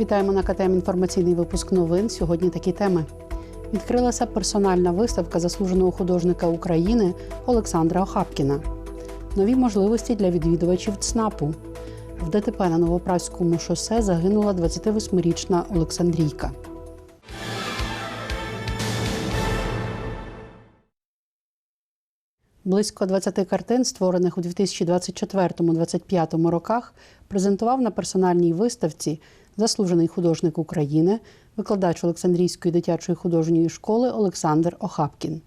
Вітаємо на КТМ інформаційний випуск новин. Сьогодні такі теми. Відкрилася персональна виставка заслуженого художника України Олександра Охапкіна. Нові можливості для відвідувачів ЦНАПу. В ДТП на Новопраському шосе загинула 28-річна Олександрійка. Близько 20 картин, створених у 2024-2025 роках, презентував на персональній виставці заслужений художник України, викладач Олександрійської дитячої художньої школи Олександр Охапкін.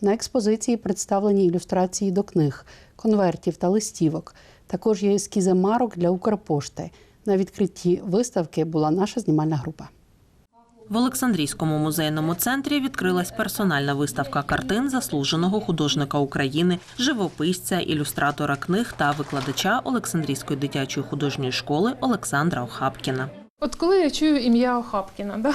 На експозиції представлені ілюстрації до книг, конвертів та листівок. Також є ескізи марок для Укрпошти. На відкритті виставки була наша знімальна група. В Олександрійському музейному центрі відкрилась персональна виставка картин заслуженого художника України, живописця, ілюстратора книг та викладача Олександрійської дитячої художньої школи Олександра Охапкіна. От коли я чую ім'я Охапкіна, да?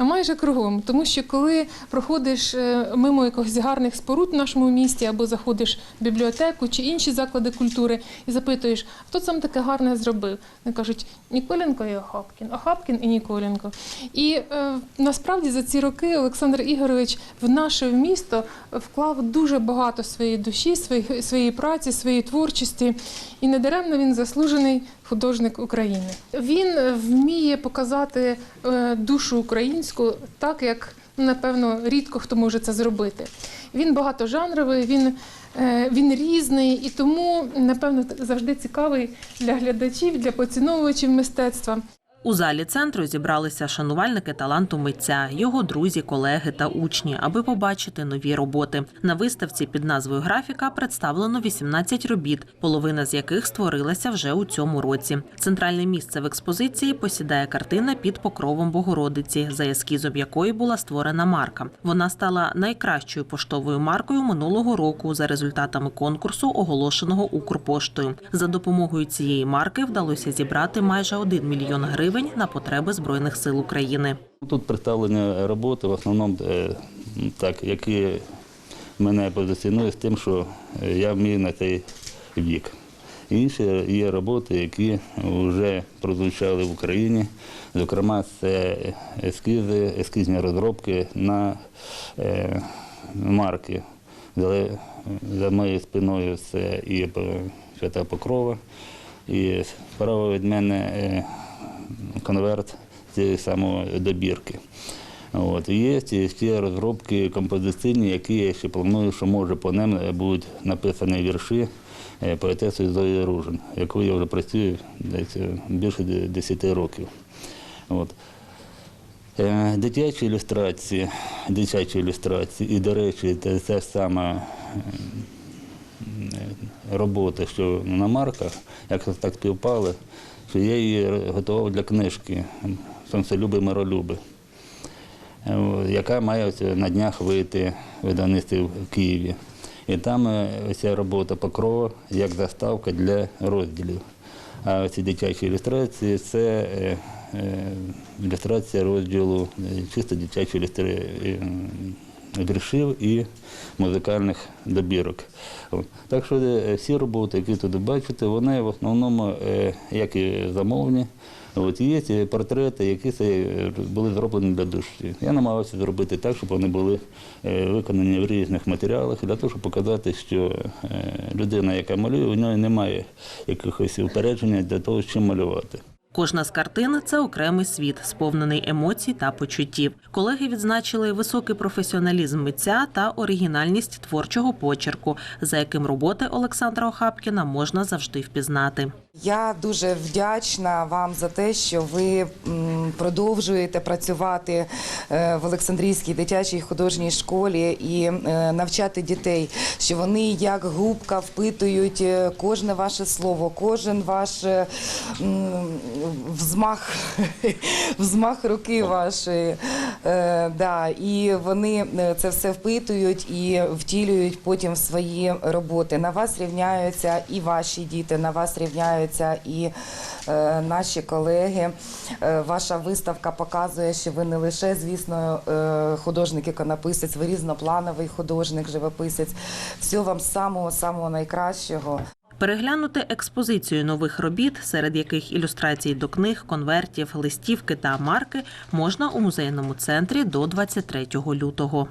а майже кругом, тому що коли проходиш е, мимо якихось гарних споруд в нашому місті або заходиш в бібліотеку чи інші заклади культури і запитуєш, хто сам таке гарне зробив, вони кажуть Ніколенко і Охапкін, Охапкін і Ніколенко. І е, насправді за ці роки Олександр Ігорович в наше місто вклав дуже багато своєї душі, своєї, своєї праці, своєї творчості, і недаремно він заслужений художник України. Він вміє показати е, душу українську так, як напевно рідко хто може це зробити. Він багатожанровий, він, е, він різний і тому, напевно, завжди цікавий для глядачів, для поціновувачів мистецтва. У залі центру зібралися шанувальники таланту митця, його друзі, колеги та учні, аби побачити нові роботи. На виставці під назвою Графіка представлено 18 робіт, половина з яких створилася вже у цьому році. Центральне місце в експозиції посідає картина під покровом Богородиці, за ескізом якої була створена марка. Вона стала найкращою поштовою маркою минулого року за результатами конкурсу, оголошеного Укрпоштою. За допомогою цієї марки вдалося зібрати майже 1 мільйон гривень на потреби збройних сил України. Тут представлені роботи в основному так, які мене позиціонують з тим, що е, я вмію на цей вік. Інші є роботи, які вже прозвучали в Україні. Зокрема, це ескізи, ескізні розробки на е, марки. За, за моєю спиною це і Свята Покрова, і справа від мене е, конверт цієї самої добірки. От. Є ще розробки композиційні, які я ще планую, що може по ним будуть написані вірші е, поетеси Зої Ружин, яку я вже працюю десь е, більше 10 років. От. Е, Дитячі ілюстрації, дитячі ілюстрації, і, до речі, це те ж саме робота, що на марках, як так співпали, що я її готував для книжки «Сонцелюби миролюби, е, яка має на днях вийти в видавництві в Києві. І там е, ця робота покрова як заставка для розділів. А ці дитячі ілюстрації це е, ілюстрація розділу чисто дитячі ілюстрації віршів і музикальних добірок. Так що е, всі роботи, які тут бачите, вони в основному, е, як і замовні, От є ці портрети, які е, були зроблені для душі. Я намагався зробити так, щоб вони були виконані в різних матеріалах, для того, щоб показати, що людина, яка малює, у неї немає якихось упередження для того, чим малювати. Кожна з картин це окремий світ, сповнений емоцій та почуттів. Колеги відзначили високий професіоналізм митця та оригінальність творчого почерку, за яким роботи Олександра Охапкіна можна завжди впізнати. Я дуже вдячна вам за те, що ви продовжуєте працювати е, в Олександрійській дитячій художній школі і е, навчати дітей, що вони як губка впитують е, кожне ваше слово, кожен ваш взмах, взмах руки вашої. Е, Да, і вони е, це все впитують і втілюють потім в свої роботи. На вас рівняються і ваші діти, на вас рівняються і е, наші колеги. Е, ваша виставка показує, що ви не лише, звісно, е, художник-іконописець, ви різноплановий художник, живописець. Всього вам самого самого найкращого. Переглянути експозицію нових робіт, серед яких ілюстрації до книг, конвертів, листівки та марки, можна у музейному центрі до 23 лютого.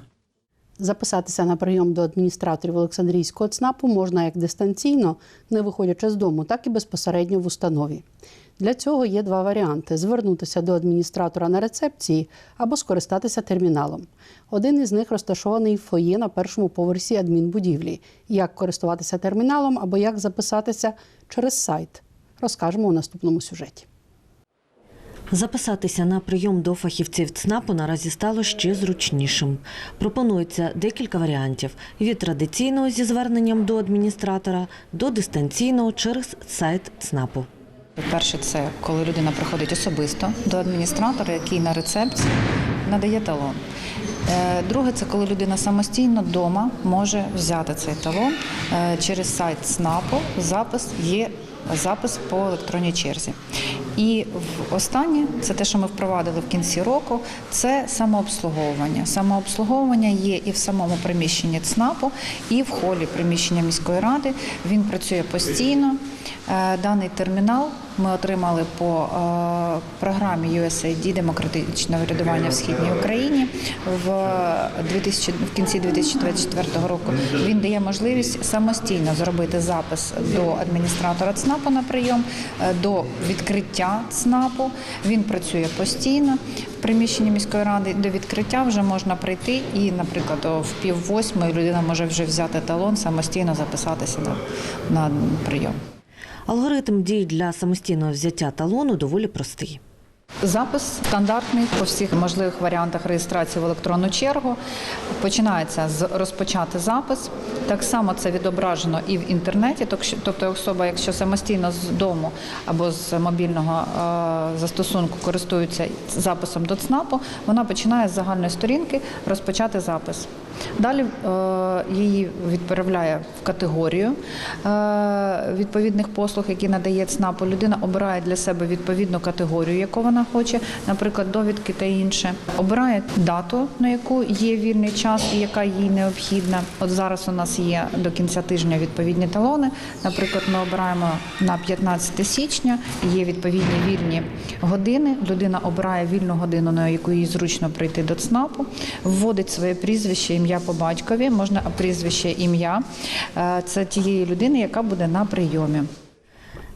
Записатися на прийом до адміністраторів Олександрійського ЦНАПу можна як дистанційно, не виходячи з дому, так і безпосередньо в установі. Для цього є два варіанти: звернутися до адміністратора на рецепції або скористатися терміналом. Один із них розташований в фоє на першому поверсі адмінбудівлі. Як користуватися терміналом або як записатися через сайт, розкажемо у наступному сюжеті. Записатися на прийом до фахівців ЦНАПу наразі стало ще зручнішим. Пропонується декілька варіантів: від традиційного зі зверненням до адміністратора до дистанційного через сайт ЦНАПу. Перше, це коли людина приходить особисто до адміністратора, який на рецепції надає талон. Е, Друге, це коли людина самостійно вдома може взяти цей талон Е, через сайт СНАПу. Запис є запис по електронній черзі. І останнє це те, що ми впровадили в кінці року. Це самообслуговування. Самообслуговування є і в самому приміщенні ЦНАПу, і в холі приміщення міської ради. Він працює постійно. Е, Даний термінал ми отримали по е, програмі USAID демократичне врядування в східній Україні в 2000, в кінці 2024 року. Він дає можливість самостійно зробити запис до адміністратора ЦНАПу на прийом, е, до відкриття ЦНАПу. Він працює постійно в приміщенні міської ради. До відкриття вже можна прийти і, наприклад, в пів восьмої людина може вже взяти талон, самостійно записатися на, на прийом. Алгоритм дій для самостійного взяття талону доволі простий. Запис стандартний по всіх можливих варіантах реєстрації в електронну чергу. Починається з розпочати запис. Так само це відображено і в інтернеті. Тобто, особа, якщо самостійно з дому або з мобільного е, застосунку користується записом до ЦНАПу, вона починає з загальної сторінки розпочати запис. Далі е, її відправляє в категорію е, відповідних послуг, які надає ЦНАПу. Людина обирає для себе відповідну категорію, яку вона хоче, наприклад, довідки та інше. Обирає дату, на яку є вільний час і яка їй необхідна. От зараз у нас є до кінця тижня відповідні талони. Наприклад, ми обираємо на 15 січня, є відповідні вільні години. Людина обирає вільну годину, на яку їй зручно прийти до ЦНАПу, вводить своє прізвище, ім'я по батькові, можна прізвище, ім'я. Е, Це тієї людини, яка буде на прийомі.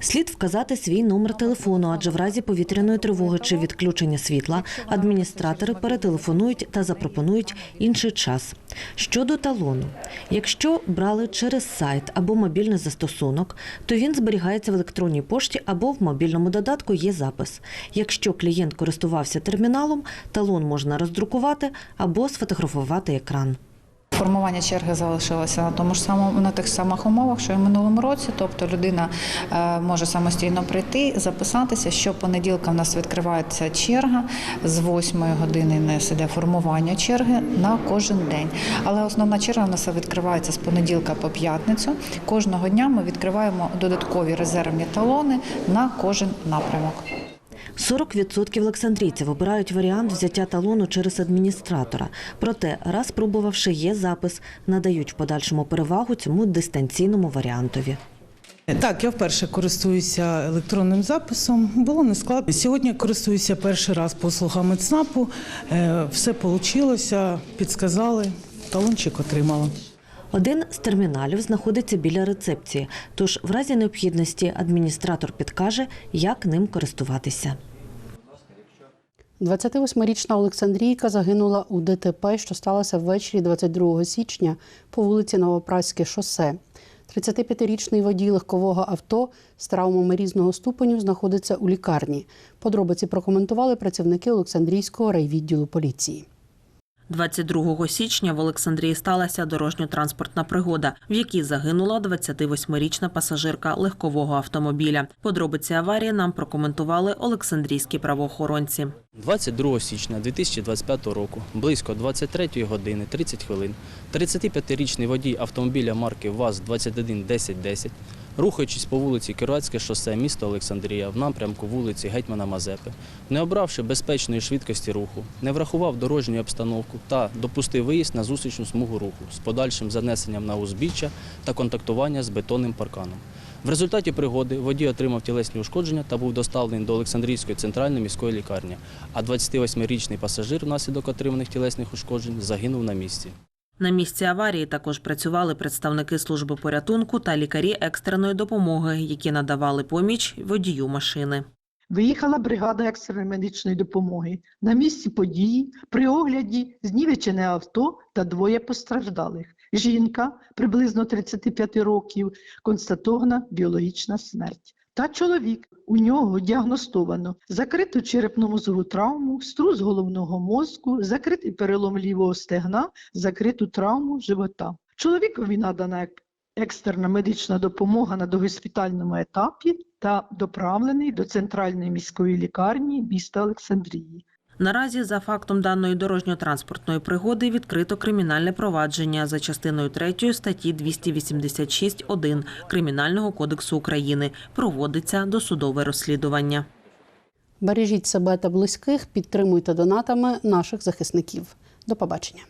Слід вказати свій номер телефону, адже в разі повітряної тривоги чи відключення світла адміністратори перетелефонують та запропонують інший час. Щодо талону, якщо брали через сайт або мобільний застосунок, то він зберігається в електронній пошті або в мобільному додатку є запис. Якщо клієнт користувався терміналом, талон можна роздрукувати або сфотографувати екран. Формування черги залишилося на тому ж самому на тих самих умовах, що і в минулому році. Тобто людина е, може самостійно прийти, записатися. Щопонеділка в нас відкривається черга з 8 години. Не іде формування черги на кожен день. Але основна черга в нас відкривається з понеділка по п'ятницю. Кожного дня ми відкриваємо додаткові резервні талони на кожен напрямок. 40% олександрійців обирають варіант взяття талону через адміністратора. Проте, раз пробувавши є запис, надають в подальшому перевагу цьому дистанційному варіантові. Так, я вперше користуюся електронним записом. Було не складно. Сьогодні користуюся перший раз послугами ЦНАПу. Е, Все вийшло, підсказали, талончик отримала. Один з терміналів знаходиться біля рецепції, тож в разі необхідності адміністратор підкаже, як ним користуватися. 28-річна Олександрійка загинула у ДТП, що сталося ввечері 22 січня по вулиці Новопраське шосе. 35-річний водій легкового авто з травмами різного ступеню знаходиться у лікарні. Подробиці прокоментували працівники Олександрійського райвідділу поліції. 22 січня в Олександрії сталася дорожньо-транспортна пригода, в якій загинула 28-річна пасажирка легкового автомобіля. Подробиці аварії нам прокоментували олександрійські правоохоронці. 22 січня 2025 року, близько 23 години 30 хвилин, 35-річний водій автомобіля марки ВАЗ-211010, рухаючись по вулиці Кіровецьке шосе міста Олександрія в напрямку вулиці Гетьмана Мазепи, не обравши безпечної швидкості руху, не врахував дорожню обстановку та допустив виїзд на зустрічну смугу руху з подальшим занесенням на узбіччя та контактування з бетонним парканом. В результаті пригоди водій отримав тілесні ушкодження та був доставлений до Олександрійської центральної міської лікарні, а 28-річний пасажир внаслідок отриманих тілесних ушкоджень загинув на місці. На місці аварії також працювали представники служби порятунку та лікарі екстреної допомоги, які надавали поміч водію машини. Виїхала бригада екстреної медичної допомоги. На місці події при огляді знівечене авто та двоє постраждалих. Жінка приблизно 35 років, констатована біологічна смерть. Та чоловік. У нього діагностовано закриту черепно-мозову травму, струс головного мозку, закритий перелом лівого стегна, закриту травму живота. Чоловікові надана екстерна медична допомога на догоспітальному етапі та доправлений до центральної міської лікарні міста Олександрії. Наразі за фактом даної дорожньо-транспортної пригоди відкрито кримінальне провадження за частиною 3 статті 286.1 Кримінального кодексу України. Проводиться досудове розслідування. Бережіть себе та близьких, підтримуйте донатами наших захисників. До побачення.